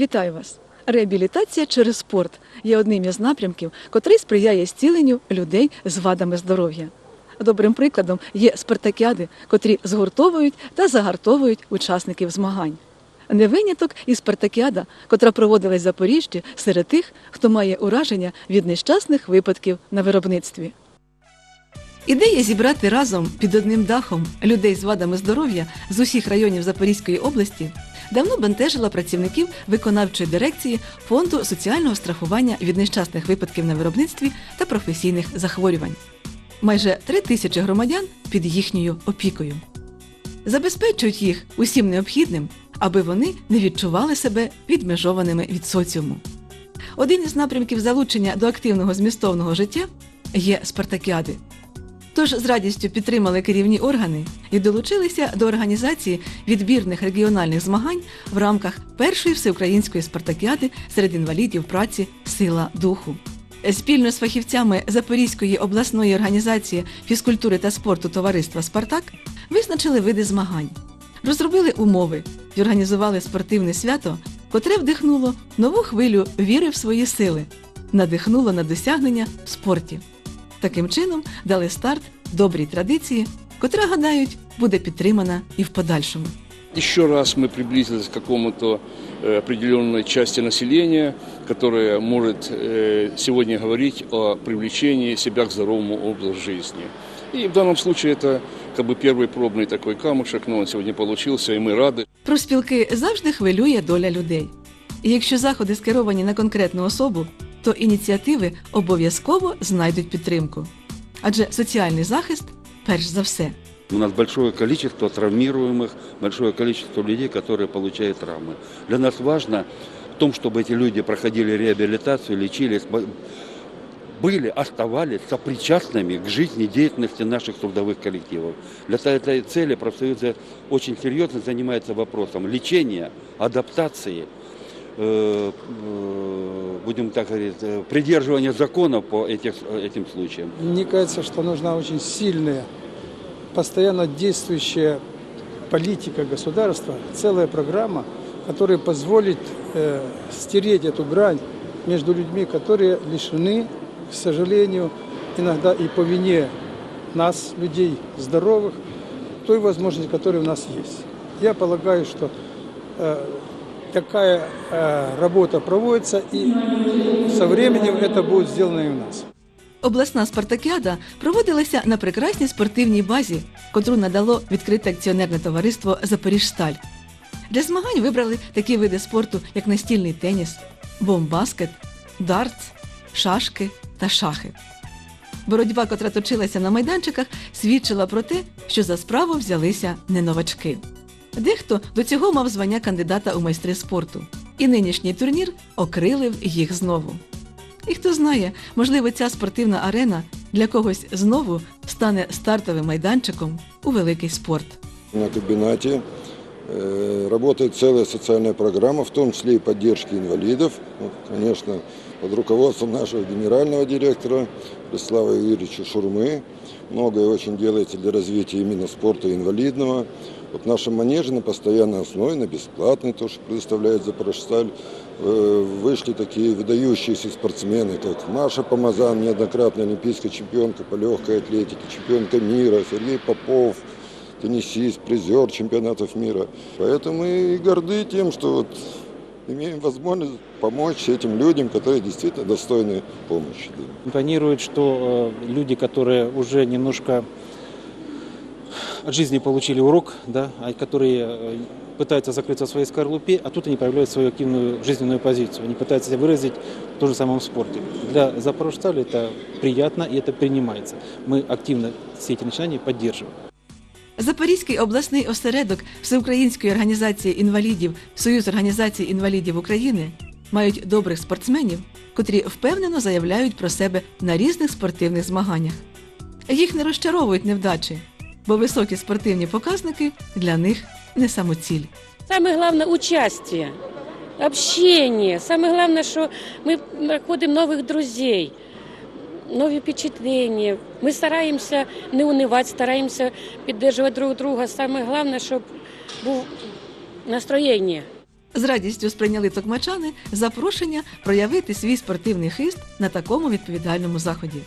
Вітаю вас! Реабілітація через спорт є одним із напрямків, котрий сприяє зціленню людей з вадами здоров'я. Добрим прикладом є спартакіади, котрі згуртовують та загартовують учасників змагань. Не виняток і спартакіада, котра проводилась в Запоріжжі серед тих, хто має ураження від нещасних випадків на виробництві. Ідея зібрати разом під одним дахом людей з вадами здоров'я з усіх районів Запорізької області давно бентежила працівників виконавчої дирекції фонду соціального страхування від нещасних випадків на виробництві та професійних захворювань. Майже три тисячі громадян під їхньою опікою. Забезпечують їх усім необхідним, аби вони не відчували себе відмежованими від соціуму. Один із напрямків залучення до активного змістовного життя є спартакіади. Тож з радістю підтримали керівні органи і долучилися до організації відбірних регіональних змагань в рамках першої всеукраїнської спартакіади серед інвалідів праці Сила духу. Спільно з фахівцями Запорізької обласної організації фізкультури та спорту товариства Спартак визначили види змагань, розробили умови і організували спортивне свято, котре вдихнуло нову хвилю віри в свої сили, надихнуло на досягнення в спорті. Таким чином дали старт добрій традиції, котра, гадають, буде підтримана і в подальшому. Еще раз мы приблизились к какому-то э, определенной части населения, которая может э, сегодня говорить о привлечении себя к здоровому образу жизни. И в данном случае это как бы первый пробный такой камушек, но он сегодня получился, и мы рады. Про спілки завжди хвилює доля людей. І якщо заходи скеровані на конкретну особу, то ініціативи обов'язково знайдуть підтримку. Адже соціальний захист перш за все. У нас большое количество травмируемых, большое количество людей, которые получают травмы. Для нас важно в том, чтобы эти люди проходили реабилитацию, лечились, б- были, оставались сопричастными к жизнедеятельности наших трудовых коллективов. Для та- этой цели профсоюзы очень серьезно занимаются вопросом лечения, адаптации, э, э, будем так говорить, э, придерживания законов по этих, этим случаям. Мне кажется, что нужна очень сильная, постоянно действующая политика государства, целая программа, которая позволит э, стереть эту грань между людьми, которые лишены, к сожалению, иногда и по вине нас, людей здоровых, той возможности, которая у нас есть. Я полагаю, что э, такая э, работа проводится, и со временем это будет сделано и у нас. Обласна спартакіада проводилася на прекрасній спортивній базі, котру надало відкрите акціонерне товариство Запоріжсталь. Для змагань вибрали такі види спорту, як настільний теніс, бомбаскет, дартс, шашки та шахи. Боротьба, котра точилася на майданчиках, свідчила про те, що за справу взялися не новачки. Дехто до цього мав звання кандидата у майстри спорту, і нинішній турнір окрилив їх знову. І хто знає, можливо, ця спортивна арена для когось знову стане стартовим майданчиком у великий спорт. На э, работает целая социальная программа, в том числе и поддержки инвалидов. Вот, конечно, под руководством нашего генерального директора Вячеслава Юрьевича Шурмы. Многое очень делается для развития именно спорта инвалидного. Вот в нашем на постоянной основе, на бесплатной, то, что предоставляет Запорожсталь, э, вышли такие выдающиеся спортсмены, как Маша Помазан, неоднократная олимпийская чемпионка по легкой атлетике, чемпионка мира, Сергей Попов, теннисист, призер чемпионатов мира. Поэтому и горды тем, что вот имеем возможность помочь этим людям, которые действительно достойны помощи. Импонирует, что э, люди, которые уже немножко от жизни получили урок, да, а которые э, пытаются закрыться в своей скорлупе, а тут они проявляют свою активную жизненную позицию. Они пытаются себя выразить в том же самом спорте. Для Запорожстали это приятно и это принимается. Мы активно все эти начинания поддерживаем. Запорізький обласний осередок Всеукраїнської організації інвалідів Союз організацій інвалідів України мають добрих спортсменів, котрі впевнено заявляють про себе на різних спортивних змаганнях. Їх не розчаровують невдачі, бо високі спортивні показники для них не самоціль. Самое главное – участие, общение. Самое главное, что мы находим новых друзей, нові впечатлення. Ми стараємося не унивати, стараємося підтримувати друг друга. Саме головне, щоб був настроєння. З радістю сприйняли токмачани запрошення проявити свій спортивний хист на такому відповідальному заході.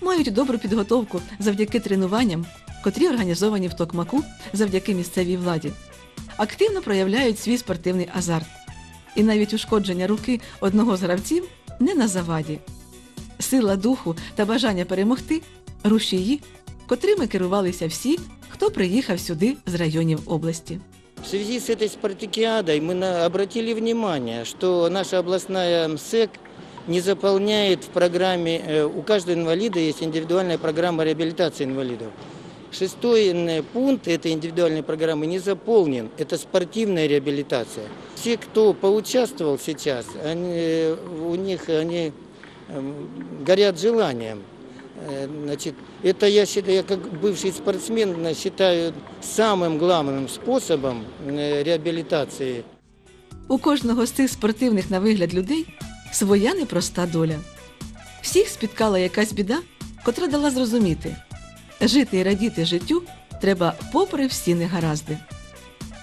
Мають добру підготовку завдяки тренуванням, котрі організовані в Токмаку завдяки місцевій владі. Активно проявляють свій спортивний азарт. І навіть ушкодження руки одного з гравців не на заваді Сила духу та бажання перемогти рушії, котрими керувалися всі, хто приїхав сюди з районів області. В связи с этой спартакиадой мы на- обратили внимание, что наша областная МСЭК не заполняет в программе, э, у каждого инвалида есть индивидуальная программа реабилитации инвалидов. Шестой м, пункт этой индивидуальной программы не заполнен, это спортивная реабилитация. Все, кто поучаствовал сейчас, они, э, у них они эм, горят желанием. Э, Значит, это я считаю, я как бывший спортсмен э, считаю самым главным способом э, реабилитации. У кожного з цих спортивних на вигляд людей своя непроста доля. Всіх спіткала якась біда, котра дала зрозуміти жити і радіти життю треба попри всі негаразди.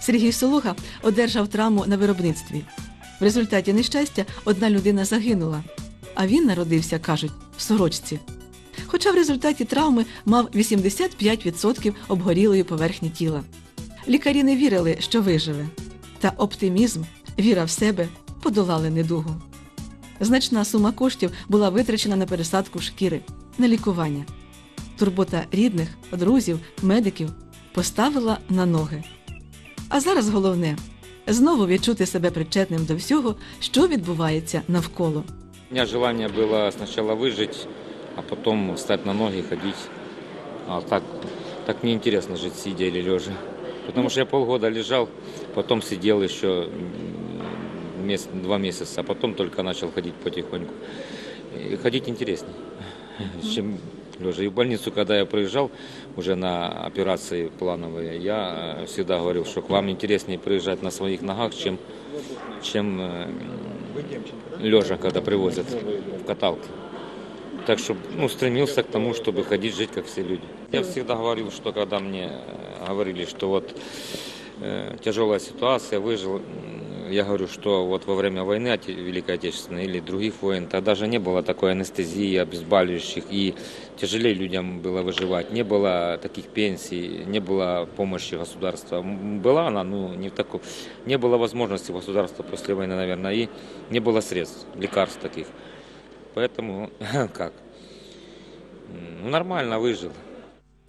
Сергій Солуха одержав травму на виробництві. В результаті нещастя одна людина загинула, а він народився, кажуть, в сорочці. Хоча в результаті травми мав 85% обгорілої поверхні тіла. Лікарі не вірили, що виживе. Та оптимізм, віра в себе подолали недугу. Значна сума коштів була витрачена на пересадку шкіри, на лікування. Турбота рідних, друзів, медиків поставила на ноги. А зараз головне знову відчути себе причетним до всього, що відбувається навколо. У меня желание было сначала выжить, а потом встать на ноги, ходить. А так, так мне интересно жить, сидя или лежа. Потому что я полгода лежал, потом сидел еще два месяца, а потом только начал ходить потихоньку. И ходить интереснее, чем лежа. И в больницу, когда я приезжал уже на операции плановые, я э, всегда говорил, что к вам интереснее приезжать на своих ногах, чем, чем э, лежа, когда привозят в каталке. Так что ну, стремился к тому, чтобы ходить, жить, как все люди. Я всегда говорил, что когда мне э, говорили, что вот э, тяжелая ситуация, выжил, м, я говорю, что вот во время войны Оте- Великой Отечественной или других войн, тогда же не было такой анестезии, обезболивающих, и тяжелее людям было выживать. Не было таких пенсий, не было помощи государства. М, Была она, ну, не в таком, не было возможности государства после войны, наверное, и не было средств, лекарств таких. Поэтому, как, М, ну, нормально выжил.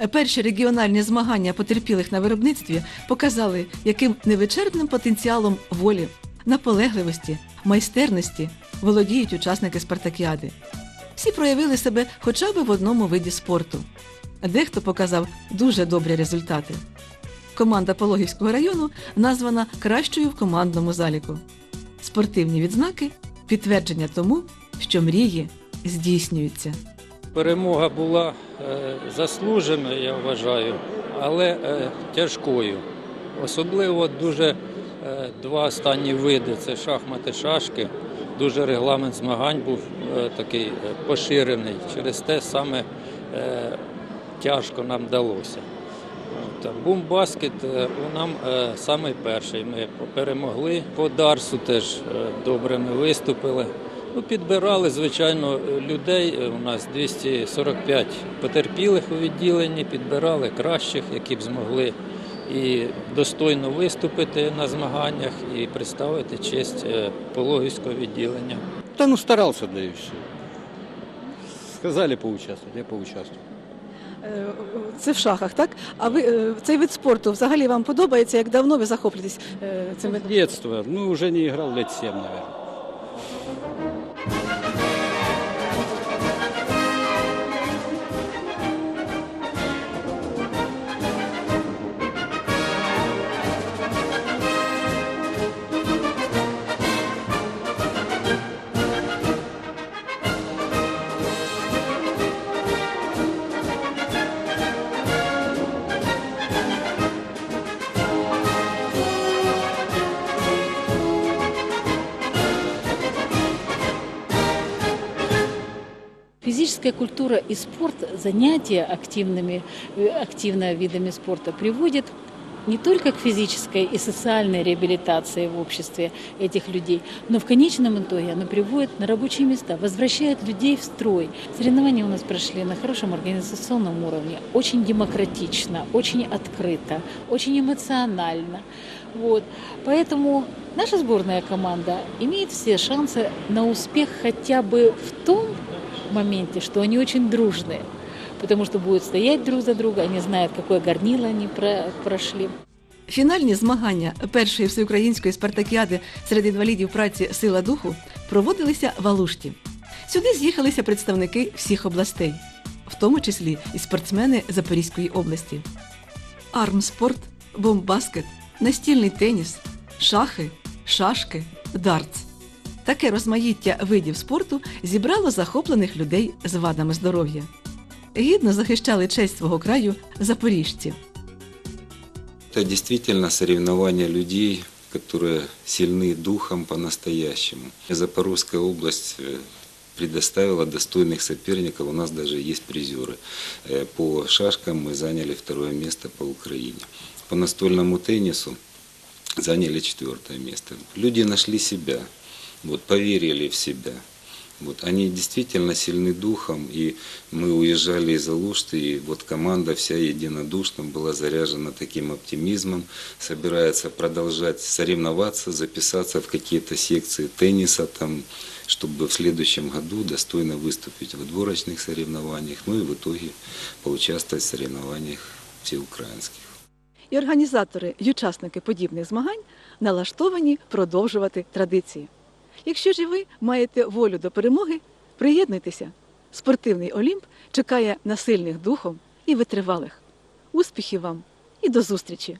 Перші регіональні змагання потерпілих на виробництві показали, яким невичерпним потенціалом волі, наполегливості, майстерності володіють учасники спартакіади. Всі проявили себе хоча б в одному виді спорту. Дехто показав дуже добрі результати. Команда Пологівського району названа кращою в командному заліку. Спортивні відзнаки підтвердження тому, що мрії здійснюються. Перемога була е, заслуженою, я вважаю, але е, тяжкою. Особливо дуже е, два останні види це шахмати, шашки. Дуже регламент змагань був такий поширений. Через те саме тяжко нам вдалося. Бумбаскет у нам е, самий перший. Ми перемогли. По Дарсу теж добре ми виступили. Ну, підбирали, звичайно, людей. Е, У нас 245 потерпілих у відділенні, підбирали кращих, які б змогли і достойно виступити на змаганнях і представити честь е, пологівського відділення. Да ну старался, да все. Сказали поучаствовать, я поучаствовал. Е, Це в шахах, так? А ви цей вид спорту взагалі вам подобається? Як давно ви захоплюєтесь цим видом? детства, ну уже не играл лет 7, наверное. Физическая культура и спорт, занятия активными, э, активно видами спорта приводят к не только к физической и социальной реабилитации в обществе этих людей, но в конечном итоге оно приводит на рабочие места, возвращает людей в строй. Соревнования у нас прошли на хорошем организационном уровне, очень демократично, очень открыто, очень эмоционально. Вот. Поэтому наша сборная команда имеет все шансы на успех хотя бы в том моменте, что они очень дружные, потому что будут стоять друг за друга, они знают, какое горнило они про- прошли. Фінальні змагання першої всеукраїнської спартакіади серед інвалідів праці Сила духу проводилися в Алушті. Сюди з'їхалися представники всіх областей, в тому числі і спортсмени Запорізької області. Армспорт, бомбаскет, настільний теніс, шахи, шашки, дартс. Таке розмаїття видів спорту зібрало захоплених людей з вадами здоров'я. Гідно захищали честь свого краю запоріжці. Это действительно соревнования людей, которые сильны духом по-настоящему. Запорожская область э, предоставила достойных соперников, у нас даже есть призеры. Э, По шашкам мы заняли второе место по Украине. По настольному теннису заняли четвертое место. Люди нашли себя, вот, поверили в себя. Вот, они действительно сильны духом, и мы уезжали из Алушты, и вот команда вся единодушно была заряжена таким оптимизмом, собирается продолжать соревноваться, записаться в какие-то секции тенниса, там, чтобы в следующем году достойно выступить в отборочных соревнованиях, ну и в итоге поучаствовать в соревнованиях всеукраинских. І організатори й учасники подібних змагань налаштовані продовжувати традиції. Якщо ж ви маєте волю до перемоги, приєднуйтеся. Спортивний Олімп чекає на сильних духом і витривалих. Успіхів вам і до зустрічі!